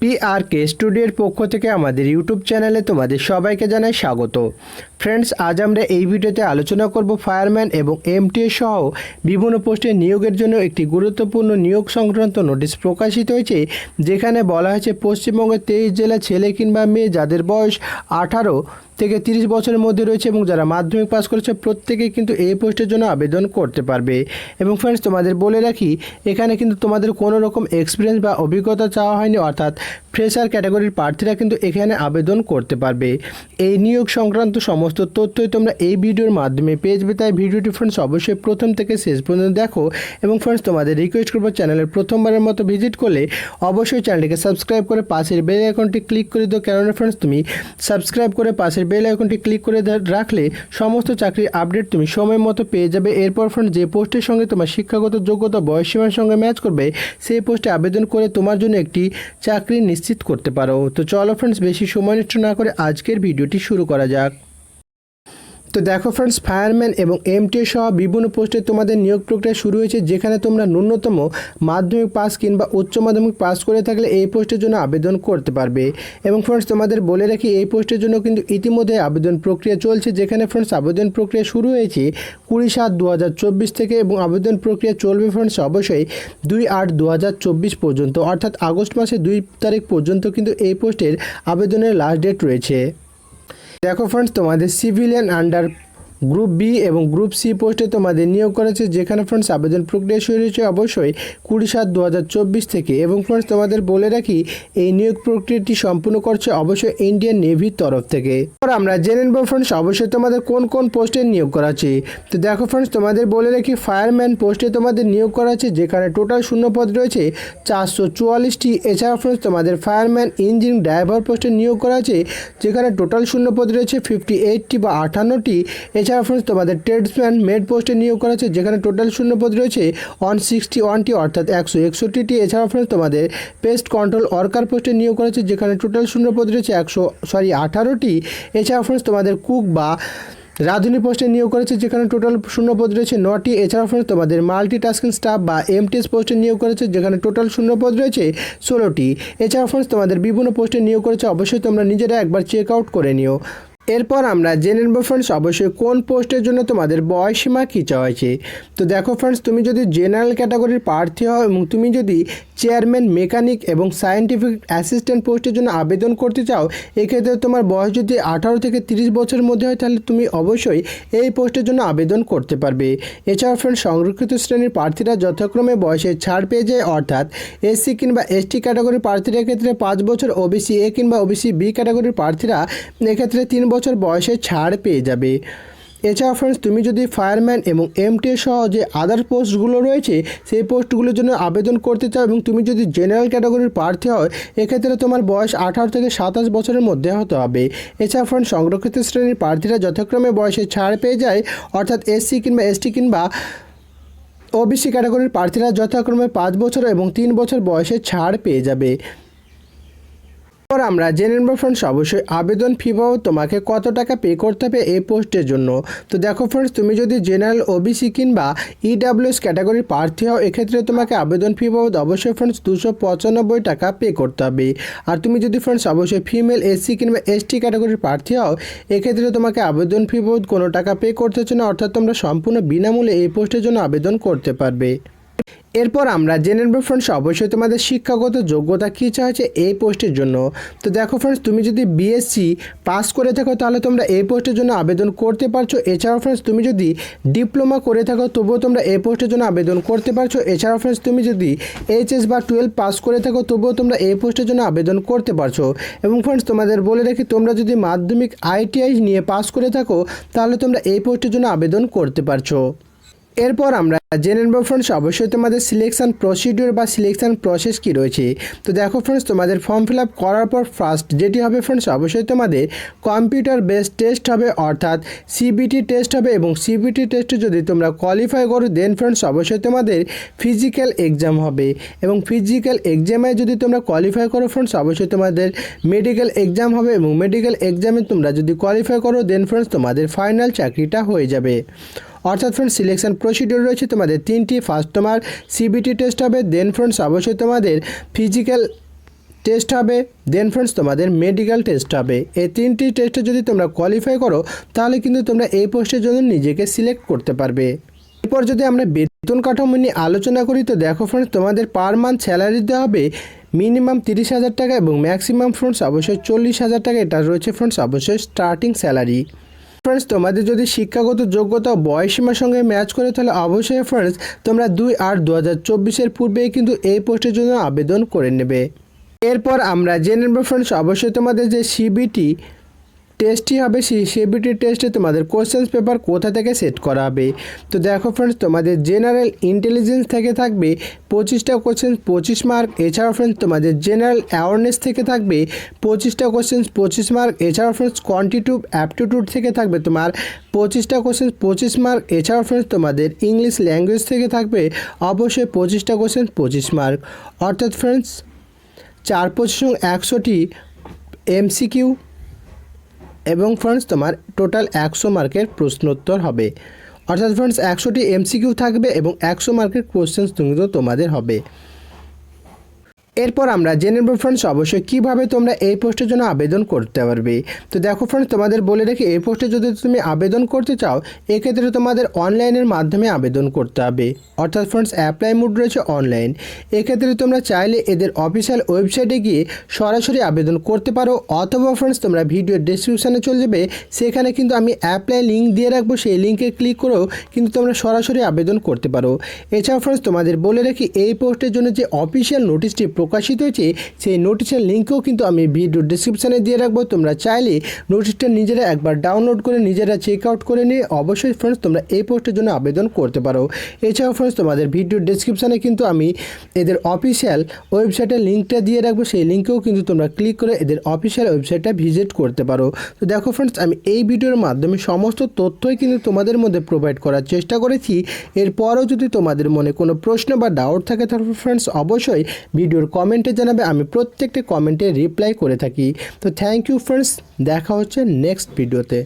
P R স্টুডিওর পক্ষ থেকে আমাদের ইউটিউব চ্যানেলে তোমাদের সবাইকে জানাই স্বাগত। ফ্রেন্ডস আজ আমরা এই ভিডিওতে আলোচনা করব ফায়ারম্যান এবং এমটিএ সহ বিভিন্ন পোস্টে নিয়োগের জন্য একটি গুরুত্বপূর্ণ নিয়োগ সংক্রান্ত নোটিশ প্রকাশিত হয়েছে, যেখানে বলা হয়েছে পশ্চিমবঙ্গের তেইশ জেলা ছেলে কিংবা মেয়ে যাদের বয়স আঠারো থেকে তিরিশ বছরের মধ্যে রয়েছে এবং যারা মাধ্যমিক পাস করেছে, প্রত্যেকেই কিন্তু এই পোস্টের জন্য আবেদন করতে পারবে। এবং ফ্রেন্ডস তোমাদের বলে রাখি, এখানে কিন্তু তোমাদের কোনো রকম এক্সপিরিয়েন্স বা অভিজ্ঞতা চাওয়া হয়নি, অর্থাৎ ফ্রেশার ক্যাটাগরির প্রার্থীরা কিন্তু এখানে আবেদন করতে পারবে। এই নিয়োগ সংক্রান্ত সমস্ত তথ্যই তোমরা এই ভিডিওর মাধ্যমে পেয়ে যাবে। তাই ভিডিওটি ফ্রেন্ডস অবশ্যই প্রথম থেকে শেষ পর্যন্ত দেখো এবং ফ্রেন্ডস তোমাদের রিকোয়েস্ট করব চ্যানেলের প্রথমবারের মতো ভিজিট করলে অবশ্যই চ্যানেলটিকে সাবস্ক্রাইব করে পাশের বেল আইকনটি ক্লিক করে দিও। কেননা ফ্রেন্ডস তুমি সাবস্ক্রাইব করে পাশের বেল আইকনটি ক্লিক করে রাখলে সমস্ত চাকরির আপডেট তুমি সময় মতো পেয়ে যাবে। এরপর ফ্রেন্ড যে পোস্টের সঙ্গে তোমার শিক্ষাগত যোগ্যতা বয়সীমার সঙ্গে ম্যাচ করবে, সেই পোস্টে আবেদন করে তোমার জন্য একটি চাকরি নিশ্চিত করতে পারো। তো চলো ফ্রেন্ডস বেশি সময় নষ্ট না করে আজকের ভিডিওটি শুরু করা যাক। তো দেখো ফ্রেন্ডস ফায়ারম্যান এবং এমটিএ সহ বিভিন্ন পোস্টে তোমাদের নিয়োগ প্রক্রিয়া শুরু হয়েছে, যেখানে তোমরা ন্যূনতম মাধ্যমিক পাস কিংবা উচ্চ মাধ্যমিক পাস করে থাকলে এই পোস্টের জন্য আবেদন করতে পারবে। এবং ফ্রেন্ডস তোমাদের বলে রাখি, এই পোস্টের জন্য কিন্তু ইতিমধ্যে আবেদন প্রক্রিয়া চলছে, যেখানে ফ্রেন্ডস আবেদন প্রক্রিয়া শুরু হয়েছে কুড়ি সাত দু থেকে এবং আবেদন প্রক্রিয়া চলবে ফ্রেন্ডস অবশ্যই দুই আট দু পর্যন্ত। অর্থাৎ আগস্ট মাসে দুই তারিখ পর্যন্ত কিন্তু এই পোস্টের আবেদনের লাস্ট ডেট রয়েছে। দেখো ফ্রেন্ডস তোমাদের সিভিলিয়ান আন্ডার গ্রুপ বি এবং গ্রুপ সি পোস্টে তোমাদের নিয়োগ করেছে, যেখানে ফ্রেন্ডস আবেদন প্রক্রিয়া শুরু হয়েছে অবশ্যই কুড়ি সাত দু থেকে। এবং ফ্রেন্ডস তোমাদের বলে রাখি, এই নিয়োগ প্রক্রিয়াটি সম্পূর্ণ করছে অবশ্যই ইন্ডিয়ান নেভির তরফ থেকে। এবার আমরা জেনে নেব ফ্রেন্ডস অবশ্যই তোমাদের কোন কোন পোস্টে নিয়োগ করা আছে তো দেখো ফ্রেন্ডস তোমাদের বলে রাখি ফায়ারম্যান পোস্টে তোমাদের নিয়োগ করা আছে যেখানে টোটাল শূন্যপদ রয়েছে, চারশো চুয়াল্লিশটি। এছাড়া ফ্রেন্ডস তোমাদের ফায়ারম্যান ইঞ্জিন ড্রাইভার পোস্টে নিয়োগ করা আছে যেখানে টোটাল শূন্যপদ রয়েছে ফিফটি এইটটি বা আটান্নটি এছাড়া ফ্রেন্ডস তোমাদের ট্রেডসম্যান মেড পোস্টে নিয়োগ করা আছে যেখানে টোটাল শূন্যপদ রয়েছে ওয়ান সিক্সটি ওয়ানটি অর্থাৎ একশো একষট্টিটি এছাড়া ফ্রেন্ডস তোমাদের পেস্ট কন্ট্রোল ওয়ার্কার পোস্টে নিয়োগ করা আছে যেখানে টোটাল শূন্যপদ রয়েছে একশো সরি আঠারোটি। এছাড়া ফ্রেন্ডস তোমাদের কুক বা রাঁধুনি পোস্টে নিয়োগ করেছে যেখানে টোটাল শূন্যপদ রয়েছে নটি। এছাড়াও ফ্রেন্ডস তোমাদের মাল্টি টাস্কিং স্টাফ বা এমটিএস পোস্টে নিয়োগ করেছে যেখানে টোটাল শূন্যপদ রয়েছে ষোলোটি। এছাড়াও ফ্রেন্ডস তোমাদের বিভিন্ন পোস্টে নিয়োগ করেছে অবশ্যই তোমরা নিজেরা একবার চেক আউট করে নিও। এরপর আমরা জেনে নেব ফ্রেন্ডস অবশ্যই কোন পোস্টের জন্য তোমাদের বয়সীমা কী চাওয়া হয়েছে। তো দেখো ফ্রেন্ডস তুমি যদি জেনারেল ক্যাটাগরির প্রার্থী হও এবং তুমি যদি চেয়ারম্যান মেকানিক এবং সায়েন্টিফিক অ্যাসিস্ট্যান্ট পোস্টের জন্য আবেদন করতে চাও, এক্ষেত্রে তোমার বয়স যদি আঠারো থেকে তিরিশ বছরের মধ্যে হয়, তাহলে তুমি অবশ্যই এই পোস্টের জন্য আবেদন করতে পারবে। এছাড়াও ফ্রেন্ডস সংরক্ষিত শ্রেণির প্রার্থীরা যথাক্রমে বয়সে ছাড় পেয়ে যায়, অর্থাৎ এসসি কিংবা এসটি ক্যাটাগরির প্রার্থীরা ক্ষেত্রে পাঁচ বছর ওবিসি এ কিংবা ওবিসি বি ক্যাটাগরির প্রার্থীরা এক্ষেত্রে তিন বছর বয়সে ছাড় পেয়ে যাবে। এছাড়া ফ্রেন্ডস তুমি যদি ফায়ারম্যান এবং এমটিএ সহ যে আদার পোস্টগুলো রয়েছে, সেই পোস্টগুলোর জন্য আবেদন করতে চাও এবং তুমি যদি জেনারেল ক্যাটাগরির প্রার্থী হয়, এক্ষেত্রে তোমার বয়স আঠারো থেকে সাতাশ বছরের মধ্যে হতে হবে। এছাড়া ফ্রেন্ড সংরক্ষিত শ্রেণির প্রার্থীরা যথাক্রমে বয়সে ছাড় পেয়ে যায়, অর্থাৎ এসসি কিংবা এসটি কিংবা ওবিসি ক্যাটাগরির প্রার্থীরা যথাক্রমে পাঁচ বছর এবং তিন বছর বয়সে ছাড় পেয়ে যাবে। এরপর আমরা জেনে নেব ফ্রেন্ডস অবশ্যই আবেদন ফি বাবদ তোমাকে কত টাকা পে করতে হবে এই পোস্টের জন্য। তো দেখো ফ্রেন্ডস তুমি যদি জেনারেল ওবিসি কিংবা ইডাব্লিউএস ক্যাটাগরির প্রার্থী হও, এক্ষেত্রে তোমাকে আবেদন ফি বাবদ অবশ্যই ফ্রেন্ডস দুশো পঁচানব্বই টাকা পে করতে হবে। আর তুমি যদি ফ্রেন্ডস অবশ্যই ফিমেল এসসি কিংবা এসটি ক্যাটাগরির প্রার্থী হও, এক্ষেত্রে তোমাকে আবেদন ফি বাবদ কোনো টাকা পে করতে হচ্ছে না, অর্থাৎ তোমরা সম্পূর্ণ বিনামূল্যে এই পোস্টের জন্য আবেদন করতে পারবে। এরপর আমরা জেনে নেব ফ্রেন্ডস অবশ্যই তোমাদের শিক্ষাগত যোগ্যতা কী চাইছে এই পোস্টের জন্য। তো দেখো ফ্রেন্ডস তুমি যদি বিএসসি পাস করে থাকো, তাহলে তোমরা এই পোস্টের জন্য আবেদন করতে পারছ। এছাড়াও ফ্রেন্ডস তুমি যদি ডিপ্লোমা করে থাকো, তবুও তোমরা এই পোস্টের জন্য আবেদন করতে পারছ। এছাড়াও ফ্রেন্ডস তুমি যদি এইচএস বা টুয়েলভ পাস করে থাকো, তবুও তোমরা এই পোস্টের জন্য আবেদন করতে পারছ। এবং ফ্রেন্ডস তোমাদের বলে রাখি, তোমরা যদি মাধ্যমিক আইটিআই নিয়ে পাস করে থাকো, তাহলে তোমরা এই পোস্টের জন্য আবেদন করতে পারছ। এরপর আমরা জেনে নেব ফ্রেন্ডস অবশ্যই তোমাদের সিলেকশন প্রসিডিউর বা সিলেকশন প্রসেস কি রয়েছে। তো দেখো ফ্রেন্ডস তোমাদের ফর্ম ফিল আপ করার পর ফার্স্ট যেটি হবে ফ্রেন্ডস অবশ্যই তোমাদের কম্পিউটার বেসড টেস্ট হবে, অর্থাৎ সিবিটি টেস্ট হবে এবং সিবিটি টেস্টে যদি তোমরা কোয়ালিফাই করো দেন ফ্রেন্ডস অবশ্যই তোমাদের ফিজিক্যাল এক্সাম হবে। এবং ফিজিক্যাল এক্সামে যদি তোমরা কোয়ালিফাই করো ফ্রেন্ডস অবশ্যই তোমাদের মেডিকেল এক্সাম হবে এবং মেডিকেল এক্সামে তোমরা যদি কোয়ালিফাই করো দেন ফ্রেন্ডস তোমাদের ফাইনাল চাকরিটা হয়ে যাবে। অর্থাৎ ফ্রেন্ডস সিলেকশন প্রসিডিউর রয়েছে তোমাদের তিনটি। ফার্স্ট তোমার সিবিটি টেস্ট হবে দেন ফ্রেন্ডস অবশ্যই তোমাদের ফিজিক্যাল টেস্ট হবে দেন ফ্রেন্ডস তোমাদের মেডিকেল টেস্ট হবে। এই তিনটি টেস্টে যদি তোমরা কোয়ালিফাই করো, তাহলে কিন্তু তোমরা এই পোস্টের জন্য নিজেকে সিলেক্ট করতে পারবে। এরপর যদি আমরা বেতন কাঠামো নিয়ে আলোচনা করি, তো দেখো ফ্রেন্ডস তোমাদের পার মান্থ স্যালারি দেওয়া হবে মিনিমাম তিরিশ হাজার টাকা এবং ম্যাক্সিমাম ফ্রেন্ডস অবশ্যই চল্লিশ হাজার টাকা। এটা রয়েছে ফ্রেন্ডস অবশ্যই স্টার্টিং স্যালারি ফ্রেন্ডস তোমাদের যদি শিক্ষাগত যোগ্যতা বয়সীমার সঙ্গে ম্যাচ করে, তাহলে অবশ্যই ফ্রেন্ডস তোমরা দুই আট দু হাজার চব্বিশের পূর্বেই কিন্তু এই পোস্টের জন্য আবেদন করে নেবে। এরপর আমরা জেনে নেব ফ্রেন্ডস অবশ্যই তোমাদের যে সিবিটি টেস্টই হবে সেই সিবিটি টেস্টে তোমাদের কোশ্চেন্স পেপার কোথা থেকে সেট করা হবে। তো দেখো ফ্রেন্ডস তোমাদের জেনারেল ইন্টেলিজেন্স থেকে থাকবে পঁচিশটা কোশ্চেন পঁচিশ মার্ক এছাড়াও ফ্রেন্ডস তোমাদের জেনারেল অ্যাওয়ারনেস থেকে থাকবে পঁচিশটা কোশ্চেন পঁচিশ মার্ক এছাড়াও ফ্রেন্ডস কোয়ান্টিটিউড অ্যাপটিটিউড থেকে থাকবে তোমার পঁচিশটা কোশ্চেন পঁচিশ মার্ক এছাড়াও ফ্রেন্ডস তোমাদের ইংলিশ ল্যাঙ্গুয়েজ থেকে থাকবে অবশ্যই পঁচিশটা কোশ্চেন পঁচিশ মার্ক অর্থাৎ ফ্রেন্ডস চার পঁচিশ একশোটি এমসিকিউ এবং ফ্রেন্ডস তোমার টোটাল একশো মার্কের প্রশ্নোত্তর হবে। অর্থাৎ ফ্রেন্ডস একশোটি এমসিকিউ থাকবে এবং একশো মার্কের কোশ্চেন্স কিন্তু তোমাদের হবে। এরপর আমরা জেনে নেব ফ্রেন্ডস অবশ্যই কীভাবে তোমরা এই পোস্টের জন্য আবেদন করতে পারবে। তো দেখো ফ্রেন্ডস তোমাদের বলে রেখে এই পোস্টে যদি তুমি আবেদন করতে চাও, এক্ষেত্রে তোমাদের অনলাইনের মাধ্যমে আবেদন করতে হবে। অর্থাৎ ফ্রেন্ডস অ্যাপ্লাই মুড রয়েছে অনলাইন এক্ষেত্রে তোমরা চাইলে এদের অফিসিয়াল ওয়েবসাইটে গিয়ে সরাসরি আবেদন করতে পারো, অথবা ফ্রেন্ডস তোমরা ভিডিও ডেসক্রিপশানে চলে যাবে। সেখানে কিন্তু আমি অ্যাপ্লাই লিঙ্ক দিয়ে রাখব, সেই লিঙ্কে ক্লিক করেও কিন্তু তোমরা সরাসরি আবেদন করতে পারো। এছাড়াও ফ্রেন্ডস তোমাদের বলে রাখি এই পোস্টের জন্য যে অফিসিয়াল নোটিশটি প্রকাশিত হয়েছে, সেই নোটিশের লিঙ্কও কিন্তু আমি ভিডিও ডিসক্রিপশানে দিয়ে রাখব। তোমরা চাইলে নোটিশটা নিজেরা একবার ডাউনলোড করে নিজেরা চেক আউট করে নিয়ে অবশ্যই ফ্রেন্ডস তোমরা এই পোস্টের জন্য আবেদন করতে পারো। এছাড়াও ফ্রেন্ডস তোমাদের ভিডিও ডিসক্রিপশানে কিন্তু আমি এদের অফিসিয়াল ওয়েবসাইটের লিঙ্কটা দিয়ে রাখব। সেই লিঙ্কেও কিন্তু তোমরা ক্লিক করে এদের অফিসিয়াল ওয়েবসাইটটা ভিজিট করতে পারো। তো দেখো ফ্রেন্ডস আমি এই ভিডিওর মাধ্যমে সমস্ত তথ্যই কিন্তু তোমাদের মধ্যে প্রোভাইড করার চেষ্টা করেছি। এরপরও যদি তোমাদের মনে কোনো প্রশ্ন বা ডাউট থাকে, তাহলে ফ্রেন্ডস অবশ্যই ভিডিওর কমেন্টে জানাবে, আমি প্রত্যেকটি কমেন্টে রিপ্লাই করে থাকি। তো থ্যাংক ইউ ফ্রেন্ডস দেখা হচ্ছে নেক্সট ভিডিওতে